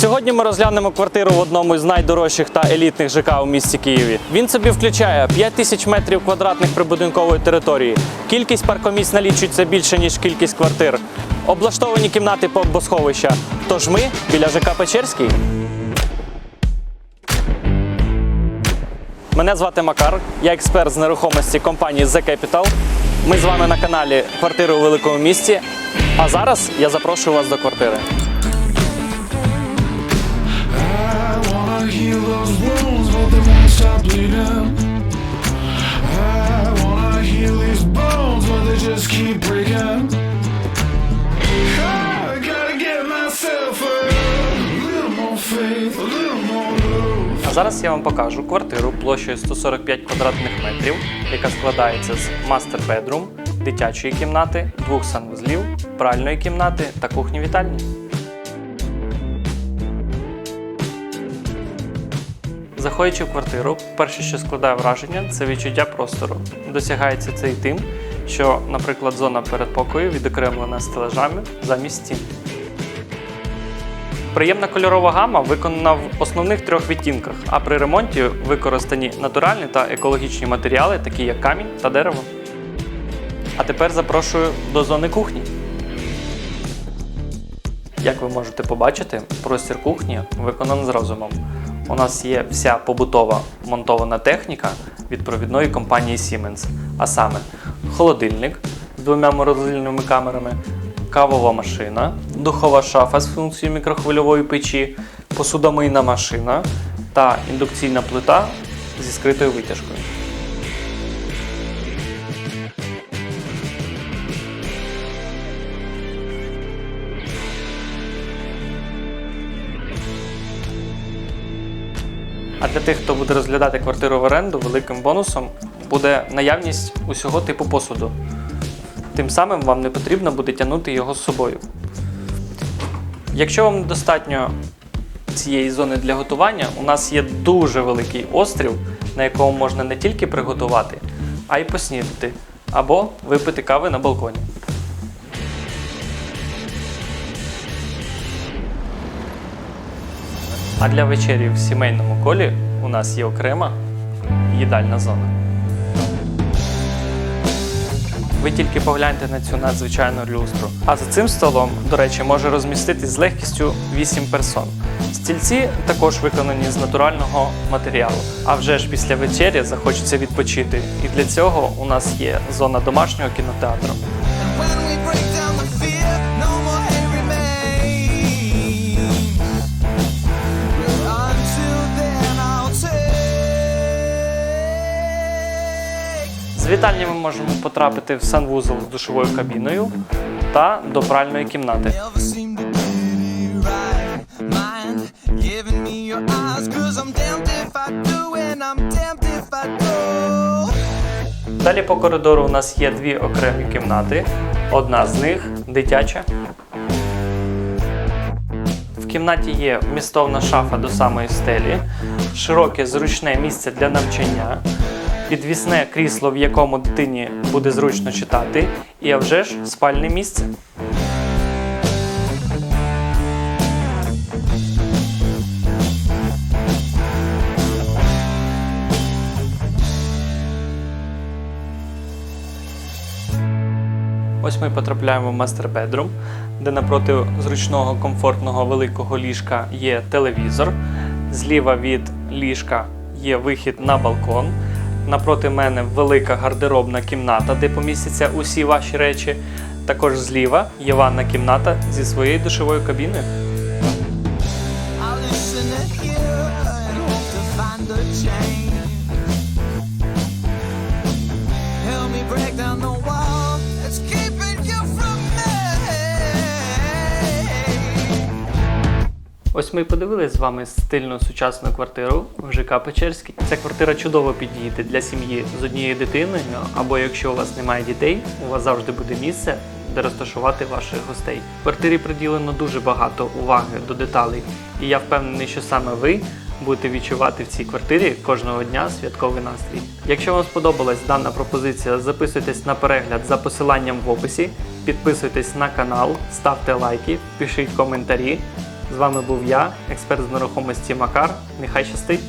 Сьогодні ми розглянемо квартиру в одному з найдорожчих та елітних ЖК у місті Києві. Він собі включає 5 тисяч метрів квадратних прибудинкової території. Кількість паркомісць налічується більше, ніж кількість квартир. Облаштовані кімнати по босховища. Тож ми біля ЖК Печерський. Мене звати Макар, я експерт з нерухомості компанії The Capital. Ми з вами на каналі Квартири у великому місті. А зараз я запрошую вас до квартири. Those wounds, but they won't stop bleeding. I wanna heal these bones, but they just keep breaking. I gotta get myself a little more faith, a little more love. А зараз я вам покажу квартиру площею 145 квадратних метрів, яка складається з мастер бедрум, дитячої кімнати, двох санвузлів, пральної кімнати та кухні вітальні. Заходячи в квартиру, перше, що складає враження, це відчуття простору. Досягається це і тим, що, наприклад, зона передпокою відокремлена стележами замість стін. Приємна кольорова гама виконана в основних трьох відтінках, а при ремонті використані натуральні та екологічні матеріали, такі як камінь та дерево. А тепер запрошую до зони кухні. Як ви можете побачити, простір кухні виконаний з розумом. У нас є вся побутова монтована техніка від провідної компанії Siemens, а саме холодильник з двома морозильними камерами, кавова машина, духова шафа з функцією мікрохвильової печі, посудомийна машина та індукційна плита зі скритою витяжкою. А для тих, хто буде розглядати квартиру в оренду, великим бонусом буде наявність усього типу посуду. Тим самим вам не потрібно буде тягнути його з собою. Якщо вам недостатньо цієї зони для готування, у нас є дуже великий острів, на якому можна не тільки приготувати, а й поснідати або випити кави на балконі. А для вечері в сімейному колі у нас є окрема їдальна зона. Ви тільки погляньте на цю надзвичайну люстру. А за цим столом, до речі, може розміститись з легкістю 8 персон. Стільці також виконані з натурального матеріалу. А вже ж після вечері захочеться відпочити. І для цього у нас є зона домашнього кінотеатру. Вітальні ми можемо потрапити в санвузол з душовою кабіною та до пральної кімнати. Далі по коридору у нас є дві окремі кімнати. Одна з них дитяча. В кімнаті є вмістовна шафа до самої стелі, широке зручне місце для навчання, підвісне крісло, в якому дитині буде зручно читати, і а вже ж спальне місце. Ось ми потрапляємо в мастер бедрум, де напроти зручного комфортного великого ліжка є телевізор. Зліва від ліжка є вихід на балкон. Напроти мене велика гардеробна кімната, де помістяться усі ваші речі. Також зліва є ванна кімната зі своєю душовою кабіною. Break down the wall Ось ми і подивились з вами стильну сучасну квартиру в ЖК Печерський. Ця квартира чудово підійде для сім'ї з однією дитиною, або якщо у вас немає дітей, у вас завжди буде місце, де розташувати ваших гостей. В квартирі приділено дуже багато уваги до деталей, і я впевнений, що саме ви будете відчувати в цій квартирі кожного дня святковий настрій. Якщо вам сподобалась дана пропозиція, записуйтесь на перегляд за посиланням в описі, підписуйтесь на канал, ставте лайки, пишіть коментарі. З вами був я, експерт з нерухомості Макар. Нехай щастить!